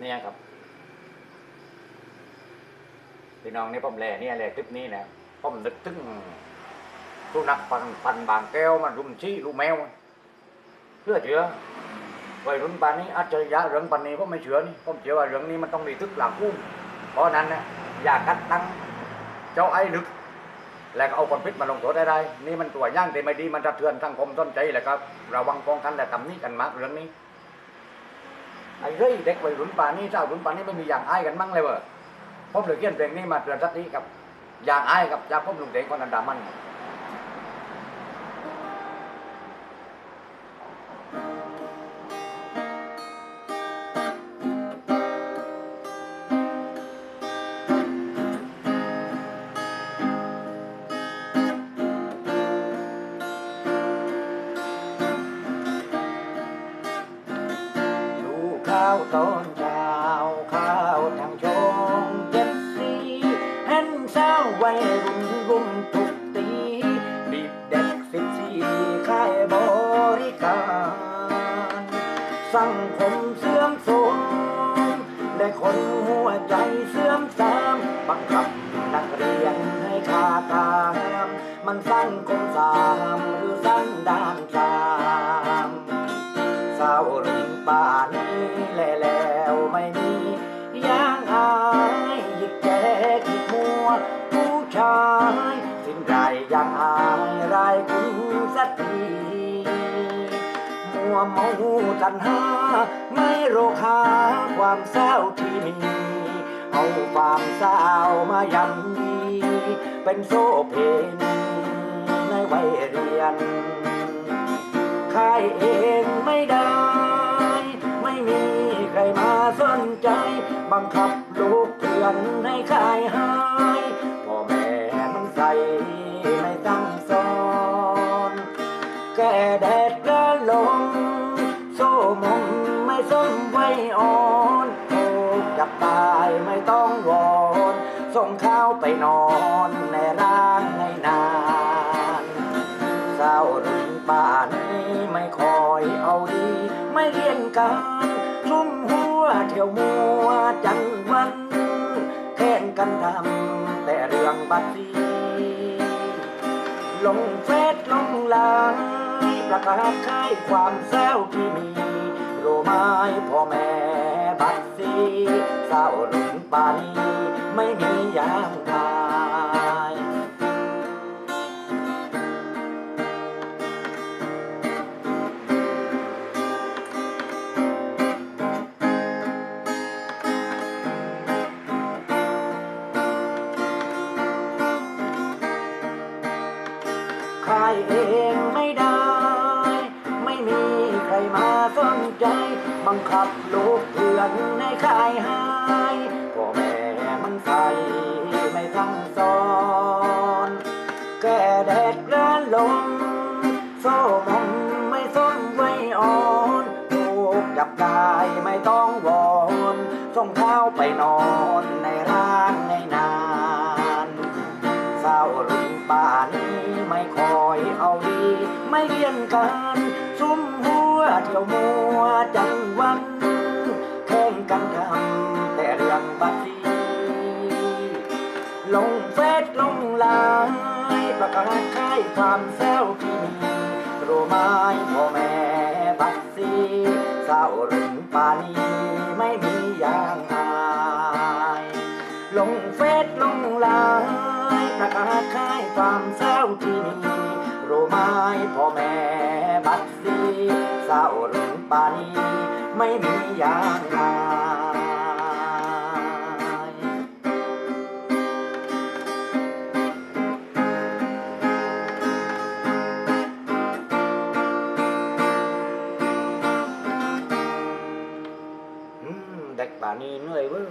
เนี่ยครับพี่น้องนี่ผมแลเนี่ยแลคลิปนี้นะผมนึกถึงสุนัขพันธุ์พันบางแก้วมันรุมชี้ลูกแมวเพื่อเชื่อวัยรุ่นปานนี้อาจจะยะเรื่องปานนี้ผมไม่เชื่อนี่ผมเชื่อว่าเรื่องนี้มันต้องมีทึกหลังกุ้งเพราะนั้นนะอย่ากัดตั้งเจ้าไอ้ลึก แล้วก็เอาคนพิษมาลงโทษได้ได้นี่มันตัวย่างที่ไม่ดีมันสะเทือนสังคมต้นใจแล้วครับระวังป้องกันและทำนี่กันมากเรื่องนี้ ไอ้เร่ยเด็กวัยรุ่นป่านนี้เจ้ารุ่นป่านนี้ไม่มีอย่างอายกันมั้งเลยเว้ยผมเลยเขียนเพลงนี้มาเตือนสักทีกับอย่างอายกับจากผมลุงเด็กคนอันดามัน ข้าวตอนเช้าข้าวทางชงเจ็ดสีเห็นสาววัยรุ่นรุ่มทุกตีดิบเด็กสิบสี่ค่ายบริการสังคมเสื่อมโทรมและคนหัวใจเสื่อมทรามบังคับนักเรียนให้ขาดตามมันสังคมสามหรือสันดานสา ผู้ชายสิ้นไรอย่างอายไรคุณสักทีมัวเมาตันหา ไม่โรคาความเศร้าที่มี เอาความเศร้ามายำยีเป็นโซเพนในวัยเรียนขายเองไม่ได้ ไม่มีใครมาสนใจบังคับ นให้ขายให้พ่อแม่มันใส่ไม่ตั้งสอนแก่แดดกระลงโซ่มมไม่ส้มไว้อ่อนโอ้จับตายไม่ต้องวอนส่งข้าวไปนอนในร้านให้นานเศร้ารึงป่านี้ไม่คอยเอาดีไม่เรียนการทุ่มหัวเที่ยวมัวจันวัน กันทำแต่เรื่องบัตรซีลงเฟซลงไลน์ประกาศขายความแซวที่มีโรมายพ่อแม่บัตรซีเศร้าหลงปานีไม่มีอย่าง ขายเองไม่ได้ ไม่มีใครมาสนใจ บังคับลูกเพื่อนให้ขายให้พ่อแม่มันใส่ไม่ทั้งสอนแก่แดดร้อนลมโซ่มมไม่ส้มไว้อ่อนถูกจับได้ไม่ต้องวอนส่งข้าไปนอน เรียนกันซุ่มหัวเที่ยวมัวจังวันแข่งกันทำแต่เรื่องบัตรสีลงเฟซลงไลน์ประกาศขายความแซวที่มีรู้ไหมพ่อแม่บัตรสีเศร้ารุ่งปานีไม่มี เศร้ารึงปไม่มีอย่างไรอืมเด็กป่านี้เหนื่อยเว้ย